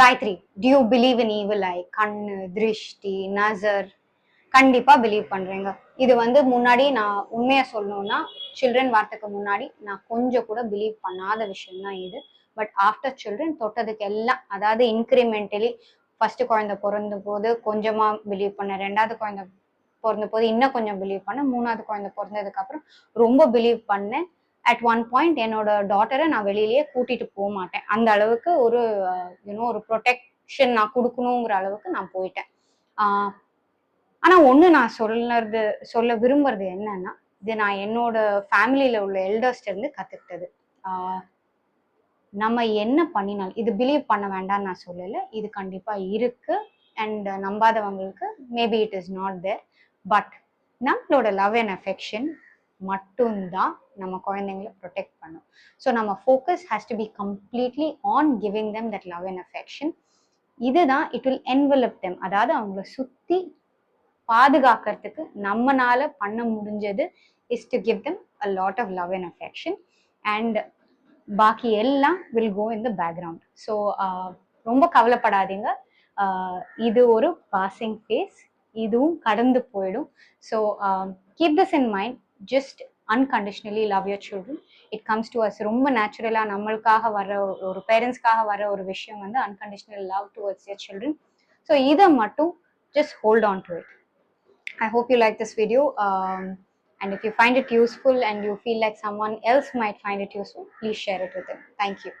Gayatri do you believe in evil eye கண்ணு திருஷ்டி நசர். கண்டிப்பா பிலீவ் பண்றேங்க. இது வந்து முன்னாடி நான் உண்மையாக சொல்லணும்னா சில்ட்ரன் வார்த்தைக்கு முன்னாடி நான் கொஞ்சம் கூட பிலீவ் பண்ணாத விஷயம் தான் இது. பட் ஆஃப்டர் சில்ட்ரன் தொட்டதுக்கு எல்லாம் அதாவது இன்க்ரிமெண்டலி ஃபர்ஸ்ட் குழந்தை பிறந்த போது கொஞ்சமா பிலீவ் பண்ணேன். ரெண்டாவது குழந்தை பிறந்த போது இன்னும் கொஞ்சம் பிலீவ் பண்ணேன். மூணாவது குழந்தை பிறந்ததுக்கு அப்புறம் ரொம்ப பிலீவ் பண்ணேன். அட் ஒன் பாயிண்ட் என்னோட டாட்டரை நான் வெளியிலேயே கூட்டிட்டு போக மாட்டேன். அந்த அளவுக்கு ஒரு uh, யூனோ ஒரு ப்ரொடெக்ஷன் நான் கொடுக்கணுங்கிற அளவுக்கு நான் போயிட்டேன். ஆனால் ஒன்று நான் சொல்லுறது சொல்ல விரும்புறது என்னன்னா இது நான் என்னோட ஃபேமிலியில உள்ள எல்டர்ஸ்ட இருந்து கத்துக்கிட்டது. நம்ம என்ன பண்ணினாலும் இது பிலீவ் பண்ண வேண்டாம்னு நான் சொல்லலை. இது கண்டிப்பாக இருக்கு. And நம்பாதவங்களுக்கு maybe it is not there but நம்மளோட லவ் அண்ட் அஃபெக்ஷன் மட்டும்தான் நம்ம குழந்தைங்கள ப்ரொடெக்ட் பண்ணும். ஸோ நம்ம focus has to be completely on giving them that love and affection இதுதான் இட் வில் என்வலப் தெம் அதாவது அவங்கள சுற்றி பாதுகாக்கிறதுக்கு நம்மனால பண்ண முடிஞ்சது is to give them a lot of love and affection and பாக்கி எல்லாம் will go in the background so ரொம்ப கவலைப்படாதீங்க. இது ஒரு பாசிங் ஃபேஸ் இதுவும் கடந்து போயிடும். So keep this in mind just unconditionally love your children it comes to us ரொம்ப நேச்சுரலாக நம்மளுக்காக வர்ற ஒரு பேரண்ட்ஸ்க்காக வர ஒரு விஷயம் வந்து unconditional love towards your children so இதை மட்டும் just hold on to it I hope you like this video and if you find it useful and you feel like someone else might find it useful please share it with thank you